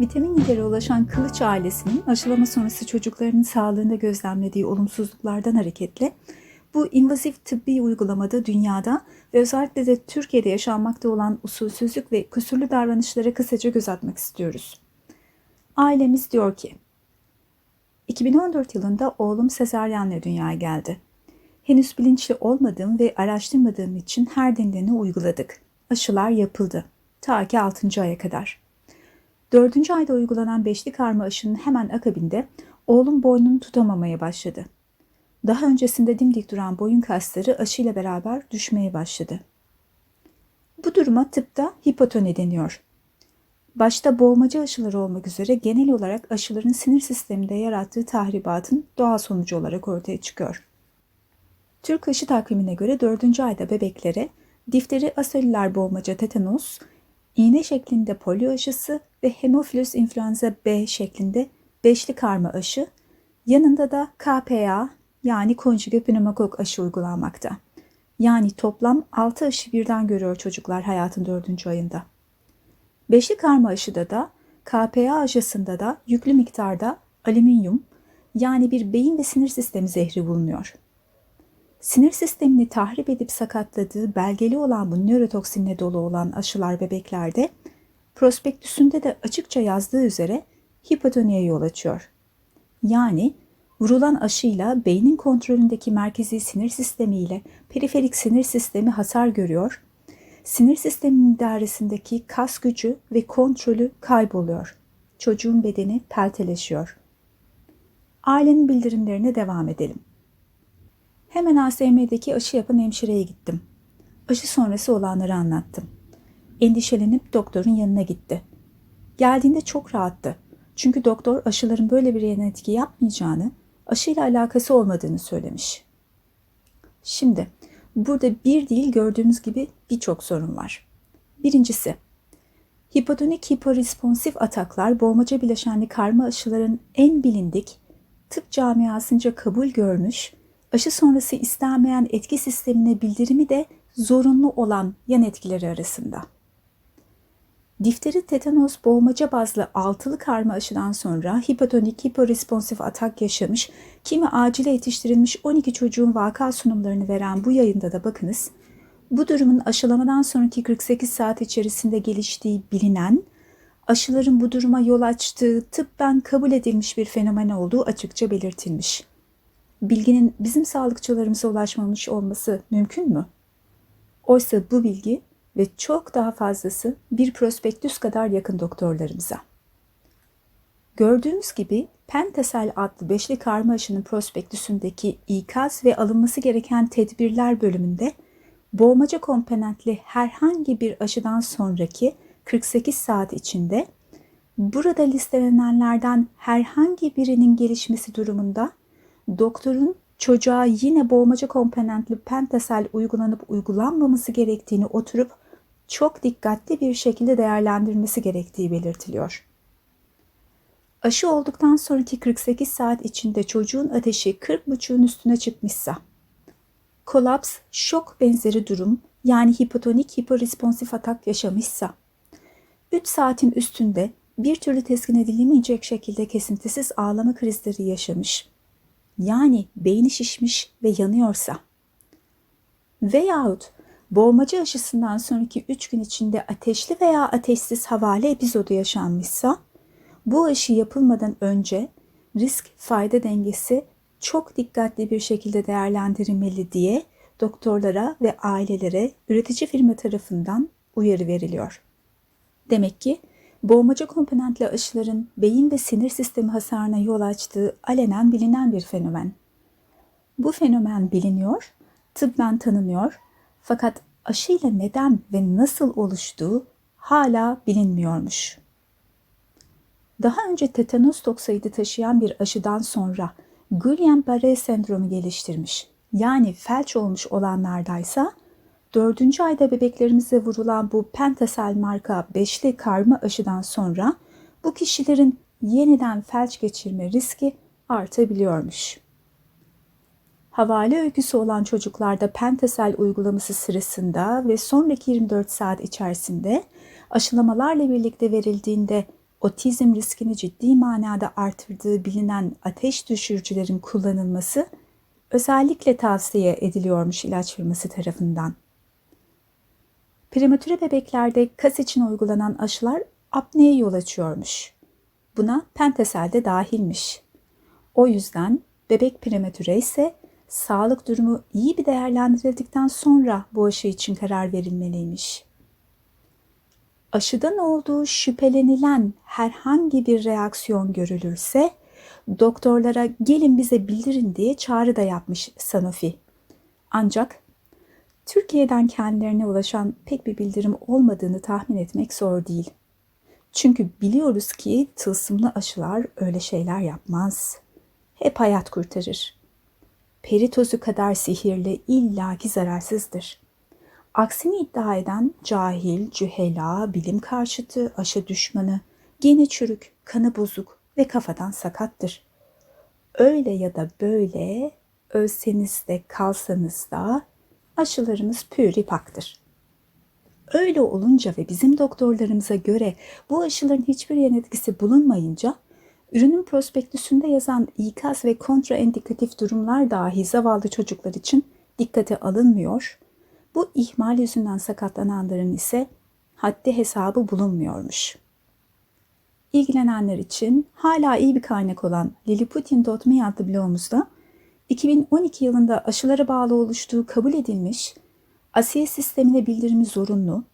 Vitamin lideri ulaşan Kılıç ailesinin aşılama sonrası çocuklarının sağlığında gözlemlediği olumsuzluklardan hareketle bu invazif tıbbi uygulamada dünyada ve özellikle de Türkiye'de yaşanmakta olan usulsüzlük ve kusurlu davranışlara kısaca göz atmak istiyoruz. Ailemiz diyor ki, 2014 yılında oğlum sezaryenle dünyaya geldi. Henüz bilinçli olmadığım ve araştırmadığım için her denileni uyguladık. Aşılar yapıldı. Ta ki 6. aya kadar. 4. ayda uygulanan beşli karma aşının hemen akabinde oğlum boynunu tutamamaya başladı. Daha öncesinde dimdik duran boyun kasları aşıyla beraber düşmeye başladı. Bu duruma tıpta hipotoni deniyor. Başta boğmaca aşıları olmak üzere genel olarak aşıların sinir sisteminde yarattığı tahribatın doğal sonucu olarak ortaya çıkıyor. Türk aşı takvimine göre 4. ayda bebeklere difteri aselüler boğmaca tetanos, iğne şeklinde polio aşısı ve hemofilus influenza B şeklinde beşli karma aşı, yanında da KPA yani konjüge pneumokok aşı uygulanmakta. Yani toplam 6 aşı birden görüyor çocuklar hayatın 4. ayında. Beşli karma aşıda da KPA aşısında da yüklü miktarda alüminyum yani bir beyin ve sinir sistemi zehri bulunuyor. Sinir sistemini tahrip edip sakatladığı belgeli olan bu nörotoksinle dolu olan aşılar bebeklerde prospektüsünde de açıkça yazdığı üzere hipotoniye yol açıyor. Yani vurulan aşıyla beynin kontrolündeki merkezi sinir sistemi ile periferik sinir sistemi hasar görüyor, sinir sisteminin idaresindeki kas gücü ve kontrolü kayboluyor. Çocuğun bedeni pelteleşiyor. Ailenin bildirimlerine devam edelim. Hemen ASM'deki aşı yapan hemşireye gittim. Aşı sonrası olanları anlattım. Endişelenip doktorun yanına gitti. Geldiğinde çok rahattı. Çünkü doktor aşıların böyle bir yan etki yapmayacağını, aşıyla alakası olmadığını söylemiş. Şimdi burada bir değil gördüğümüz gibi birçok sorun var. Birincisi, hipotonik hiporesponsif ataklar boğmaca bileşenli karma aşıların en bilindik, tıp camiasınca kabul görmüş aşı sonrası istenmeyen etki sistemine bildirimi de zorunlu olan yan etkileri arasında. Difteri tetanos boğmaca bazlı altılı karma aşıdan sonra hipotonik hiporesponsif atak yaşamış, kimi acile yetiştirilmiş 12 çocuğun vaka sunumlarını veren bu yayında da bakınız, bu durumun aşılamadan sonraki 48 saat içerisinde geliştiği bilinen, aşıların bu duruma yol açtığı tıbben kabul edilmiş bir fenomen olduğu açıkça belirtilmiş bilginin bizim sağlıkçılarımıza ulaşmamış olması mümkün mü? Oysa bu bilgi ve çok daha fazlası bir prospektüs kadar yakın doktorlarımıza. Gördüğümüz gibi Pentasel adlı beşli karma aşının prospektüsündeki ikaz ve alınması gereken tedbirler bölümünde boğmaca komponentli herhangi bir aşıdan sonraki 48 saat içinde burada listelenenlerden herhangi birinin gelişmesi durumunda doktorun çocuğa yine boğmaca komponentli pentasel uygulanıp uygulanmaması gerektiğini oturup çok dikkatli bir şekilde değerlendirmesi gerektiği belirtiliyor. Aşı olduktan sonraki 48 saat içinde çocuğun ateşi 40.5'ün üstüne çıkmışsa, kolaps, şok benzeri durum yani hipotonik hiporesponsif atak yaşamışsa, 3 saatin üstünde bir türlü teskin edilemeyecek şekilde kesintisiz ağlama krizleri yaşamış, yani beyni şişmiş ve yanıyorsa veyahut boğmaca aşısından sonraki 3 gün içinde ateşli veya ateşsiz havale epizodu yaşanmışsa bu aşı yapılmadan önce risk fayda dengesi çok dikkatli bir şekilde değerlendirilmeli diye doktorlara ve ailelere üretici firma tarafından uyarı veriliyor. Demek ki boğmaca komponentli aşıların beyin ve sinir sistemi hasarına yol açtığı alenen bilinen bir fenomen. Bu fenomen biliniyor, tıbben tanınıyor fakat aşıyla neden ve nasıl oluştuğu hala bilinmiyormuş. Daha önce tetanos toksaydı taşıyan bir aşıdan sonra Guillain-Barré sendromu geliştirmiş yani felç olmuş olanlardaysa Dördüncü ayda bebeklerimize vurulan bu pentasel marka beşli karma aşıdan sonra bu kişilerin yeniden felç geçirme riski artabiliyormuş. Havale öyküsü olan çocuklarda pentasel uygulaması sırasında ve sonraki 24 saat içerisinde aşılamalarla birlikte verildiğinde otizm riskini ciddi manada artırdığı bilinen ateş düşürücülerin kullanılması özellikle tavsiye ediliyormuş ilaç firması tarafından. Prematüre bebeklerde kas için uygulanan aşılar apneye yol açıyormuş. Buna pentasel de dahilmiş. O yüzden bebek prematüre ise sağlık durumu iyi bir değerlendirildikten sonra bu aşı için karar verilmeliymiş. Aşıdan olduğu şüphelenilen herhangi bir reaksiyon görülürse doktorlara gelin bize bildirin diye çağrı da yapmış Sanofi. Ancak Türkiye'den kendilerine ulaşan pek bir bildirim olmadığını tahmin etmek zor değil. Çünkü biliyoruz ki tılsımlı aşılar öyle şeyler yapmaz. Hep hayat kurtarır. Peritozu kadar sihirli illaki zararsızdır. Aksini iddia eden cahil, cühela, bilim karşıtı, aşı düşmanı, geni çürük, kanı bozuk ve kafadan sakattır. Öyle ya da böyle ölseniz de kalsanız da aşılarımız püripaktır. Öyle olunca ve bizim doktorlarımıza göre bu aşıların hiçbir yan etkisi bulunmayınca ürünün prospektüsünde yazan ikaz ve kontraindikatif durumlar dahi zavallı çocuklar için dikkate alınmıyor. Bu ihmal yüzünden sakatlananların ise haddi hesabı bulunmuyormuş. İlgilenenler için hala iyi bir kaynak olan liliputin.me adlı blogumuzda 2012 yılında aşılara bağlı oluştuğu kabul edilmiş, asiye sistemine bildirimi zorunlu,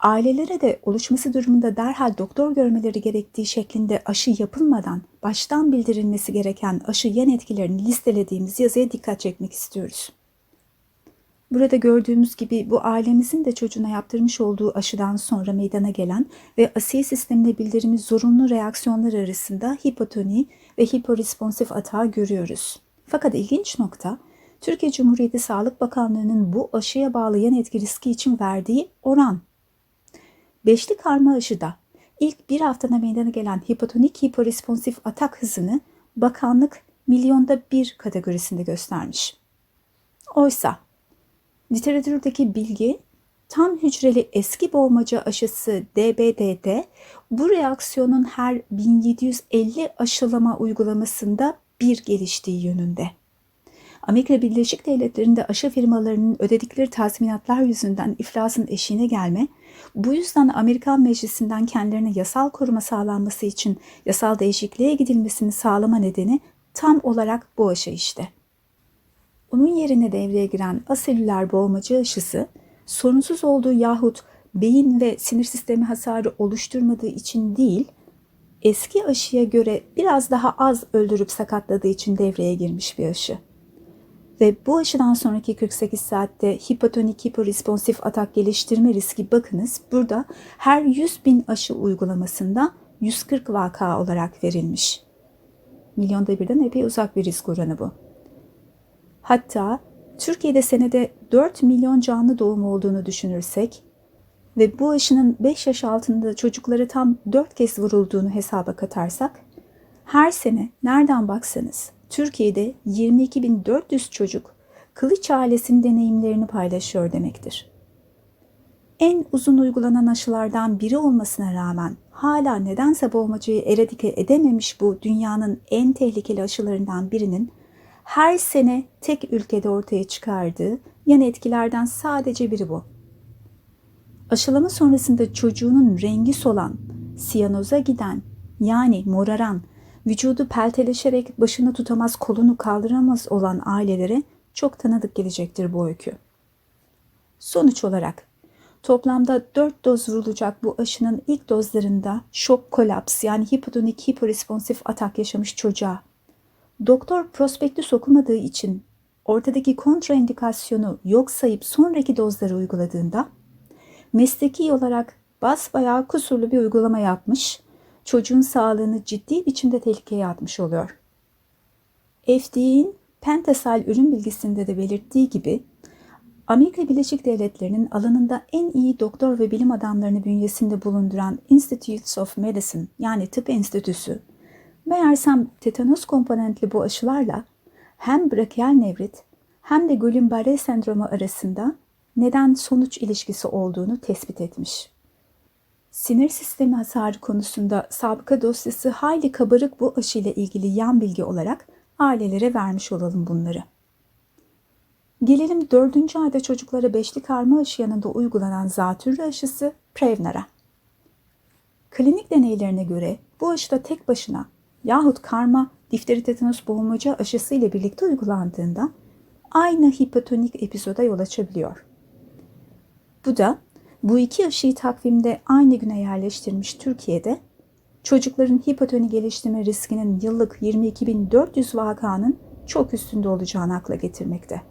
ailelere de oluşması durumunda derhal doktor görmeleri gerektiği şeklinde aşı yapılmadan baştan bildirilmesi gereken aşı yan etkilerini listelediğimiz yazıya dikkat çekmek istiyoruz. Burada gördüğümüz gibi bu ailemizin de çocuğuna yaptırmış olduğu aşıdan sonra meydana gelen ve asiye sistemine bildirimi zorunlu reaksiyonlar arasında hipotoni ve hiporesponsif atağı görüyoruz. Fakat ilginç nokta Türkiye Cumhuriyeti Sağlık Bakanlığı'nın bu aşıya bağlı yan etki riski için verdiği oran. Beşli karma aşıda ilk bir haftada meydana gelen hipotonik hiporesponsif atak hızını bakanlık milyonda bir kategorisinde göstermiş. Oysa literatürdeki bilgi tam hücreli eski boğmaca aşısı DBD'de bu reaksiyonun her 1750 aşılama uygulamasında bir geliştiği yönünde. Amerika Birleşik Devletleri'nde aşı firmalarının ödedikleri tazminatlar yüzünden iflasın eşiğine gelme, bu yüzden Amerikan Meclisi'nden kendilerine yasal koruma sağlanması için yasal değişikliğe gidilmesini sağlama nedeni tam olarak bu aşı işte. Onun yerine devreye giren aselüler boğmacı aşısı, sorunsuz olduğu yahut beyin ve sinir sistemi hasarı oluşturmadığı için değil, eski aşıya göre biraz daha az öldürüp sakatladığı için devreye girmiş bir aşı. Ve bu aşıdan sonraki 48 saatte hipotonik hiporesponsif atak geliştirme riski bakınız burada her 100 bin aşı uygulamasında 140 vaka olarak verilmiş. Milyonda birden epey uzak bir risk oranı bu. Hatta Türkiye'de senede 4 milyon canlı doğum olduğunu düşünürsek ve bu aşının 5 yaş altında çocuklara tam 4 kez vurulduğunu hesaba katarsak, her sene nereden baksanız Türkiye'de 22.400 çocuk kılıç ailesinin deneyimlerini paylaşıyor demektir. En uzun uygulanan aşılardan biri olmasına rağmen hala nedense boğmacayı eradike edememiş bu dünyanın en tehlikeli aşılarından birinin her sene tek ülkede ortaya çıkardığı yan etkilerden sadece biri bu. Aşılama sonrasında çocuğunun rengi solan, siyanoza giden yani moraran, vücudu pelteleşerek başını tutamaz kolunu kaldıramaz olan ailelere çok tanıdık gelecektir bu öykü. Sonuç olarak toplamda 4 doz vurulacak bu aşının ilk dozlarında şok kolaps yani hipotonik hiporesponsif atak yaşamış çocuğa doktor prospektüs okumadığı için ortadaki kontraindikasyonu yok sayıp sonraki dozları uyguladığında mesleki olarak basbayağı kusurlu bir uygulama yapmış, çocuğun sağlığını ciddi biçimde tehlikeye atmış oluyor. FDA'in Pentasal ürün bilgisinde de belirttiği gibi Amerika Birleşik Devletleri'nin alanında en iyi doktor ve bilim adamlarını bünyesinde bulunduran Institutes of Medicine yani tıp enstitüsü meğersem tetanos komponentli bu aşılarla hem brachial nevrit hem de Guillain-Barré sendromu arasında neden sonuç ilişkisi olduğunu tespit etmiş. Sinir sistemi hasarı konusunda sabıka dosyası hayli kabarık bu aşı ile ilgili yan bilgi olarak ailelere vermiş olalım bunları. Gelelim dördüncü ayda çocuklara beşli karma aşı yanında uygulanan zatürre aşısı Prevnar'a. Klinik deneylerine göre bu aşıda tek başına yahut karma difteri tetanus boğmaca aşısı ile birlikte uygulandığında aynı hipotonik epizoda yol açabiliyor. Bu da bu iki aşıyı takvimde aynı güne yerleştirmiş Türkiye'de çocukların hipotoni geliştirme riskinin yıllık 22.400 vakanın çok üstünde olacağını akla getirmekte.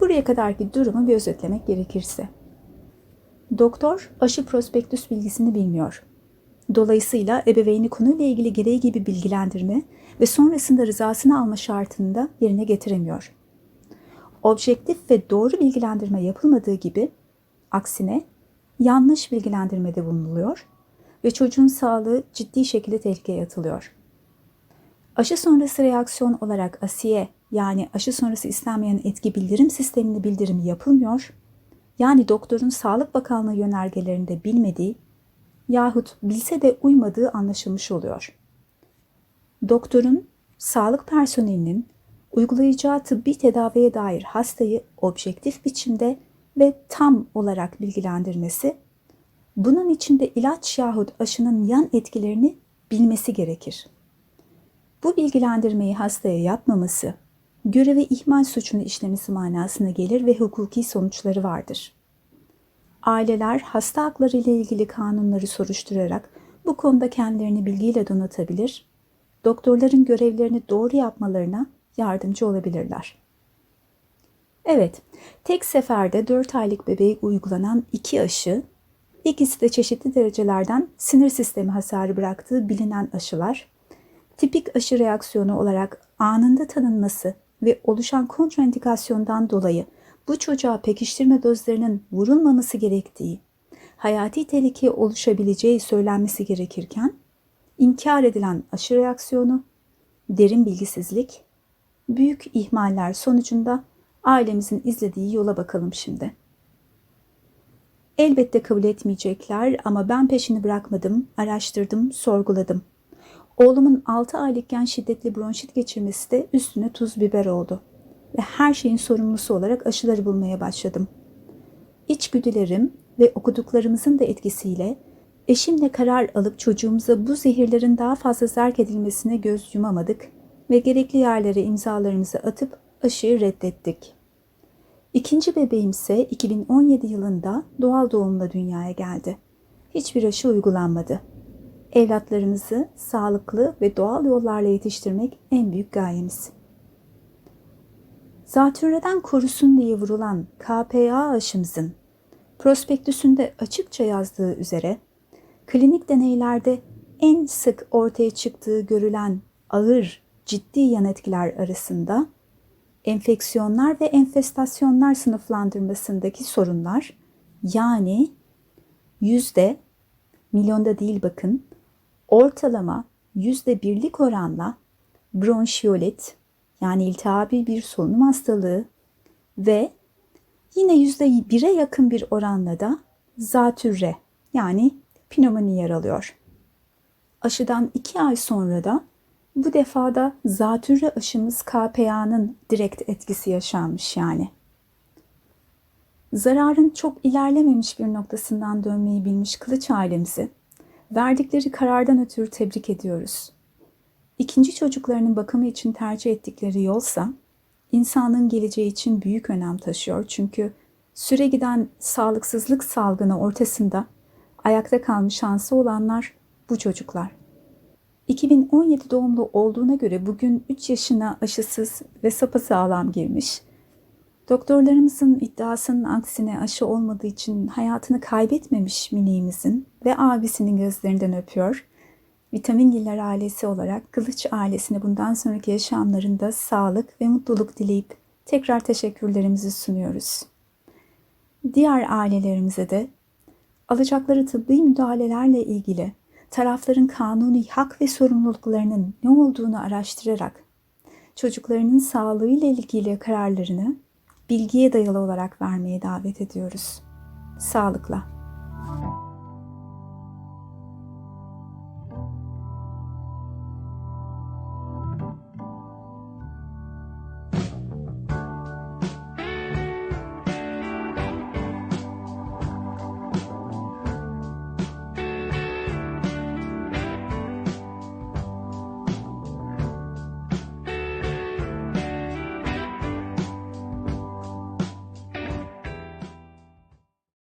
Buraya kadarki durumu bir özetlemek gerekirse. Doktor aşı prospektüs bilgisini bilmiyor. Dolayısıyla ebeveyni konuyla ilgili gereği gibi bilgilendirme ve sonrasında rızasını alma şartını da yerine getiremiyor. Objektif ve doğru bilgilendirme yapılmadığı gibi aksine yanlış bilgilendirmede bulunuluyor ve çocuğun sağlığı ciddi şekilde tehlikeye atılıyor. Aşı sonrası reaksiyon olarak ASIE yani aşı sonrası istenmeyen etki bildirim sisteminde bildirimi yapılmıyor. Yani doktorun Sağlık Bakanlığı yönergelerinde bilmediği yahut bilse de uymadığı anlaşılmış oluyor. Doktorun, sağlık personelinin uygulayacağı tıbbi tedaviye dair hastayı objektif biçimde ve tam olarak bilgilendirmesi, bunun içinde ilaç yahut aşının yan etkilerini bilmesi gerekir. Bu bilgilendirmeyi hastaya yapmaması, görevi ihmal suçunu işlemesi manasına gelir ve hukuki sonuçları vardır. Aileler hasta hakları ile ilgili kanunları soruşturarak bu konuda kendilerini bilgiyle donatabilir, doktorların görevlerini doğru yapmalarına yardımcı olabilirler. Evet, tek seferde 4 aylık bebeğe uygulanan iki aşı, ikisi de çeşitli derecelerden sinir sistemi hasarı bıraktığı bilinen aşılar, tipik aşı reaksiyonu olarak anında tanınması ve oluşan kontraindikasyondan dolayı bu çocuğa pekiştirme dozlarının vurulmaması gerektiği, hayati tehlike oluşabileceği söylenmesi gerekirken, inkar edilen aşı reaksiyonu, derin bilgisizlik, büyük ihmaller sonucunda ailemizin izlediği yola bakalım şimdi. Elbette kabul etmeyecekler ama ben peşini bırakmadım, araştırdım, sorguladım. Oğlumun 6 aylıkken şiddetli bronşit geçirmesi de üstüne tuz biber oldu. Ve her şeyin sorumlusu olarak aşıları bulmaya başladım. İçgüdülerim ve okuduklarımızın da etkisiyle eşimle karar alıp çocuğumuza bu zehirlerin daha fazla zerk edilmesine göz yumamadık ve gerekli yerlere imzalarımızı atıp aşıyı reddettik. İkinci bebeğim ise 2017 yılında doğal doğumla dünyaya geldi. Hiçbir aşı uygulanmadı. Evlatlarımızı sağlıklı ve doğal yollarla yetiştirmek en büyük gayemiz. Zatürreden korusun diye vurulan KPA aşımızın prospektüsünde açıkça yazdığı üzere klinik deneylerde en sık ortaya çıktığı görülen ağır ciddi yan etkiler arasında enfeksiyonlar ve enfestasyonlar sınıflandırmasındaki sorunlar yani yüzde milyonda değil bakın ortalama yüzde birlik oranla bronşiyolit yani iltihabi bir solunum hastalığı ve yine yüzde bire yakın bir oranla da zatürre yani pnömoni yer alıyor. Aşıdan iki ay sonra da bu defada zatürre aşımız KPA'nın direkt etkisi yaşanmış yani. Zararın çok ilerlememiş bir noktasından dönmeyi bilmiş kılıç ailemizi verdikleri karardan ötürü tebrik ediyoruz. İkinci çocuklarının bakımı için tercih ettikleri yolsa insanın geleceği için büyük önem taşıyor. Çünkü süre giden sağlıksızlık salgını ortasında ayakta kalmış şansı olanlar bu çocuklar. 2017 doğumlu olduğuna göre bugün 3 yaşına aşısız ve sapasağlam girmiş. Doktorlarımızın iddiasının aksine aşı olmadığı için hayatını kaybetmemiş miniğimizin ve abisinin gözlerinden öpüyor. Vitamingiller ailesi olarak Kılıç ailesine bundan sonraki yaşamlarında sağlık ve mutluluk dileyip tekrar teşekkürlerimizi sunuyoruz. Diğer ailelerimize de alacakları tıbbi müdahalelerle ilgili tarafların kanuni hak ve sorumluluklarının ne olduğunu araştırarak çocuklarının sağlığıyla ilgili kararlarını bilgiye dayalı olarak vermeye davet ediyoruz. Sağlıkla.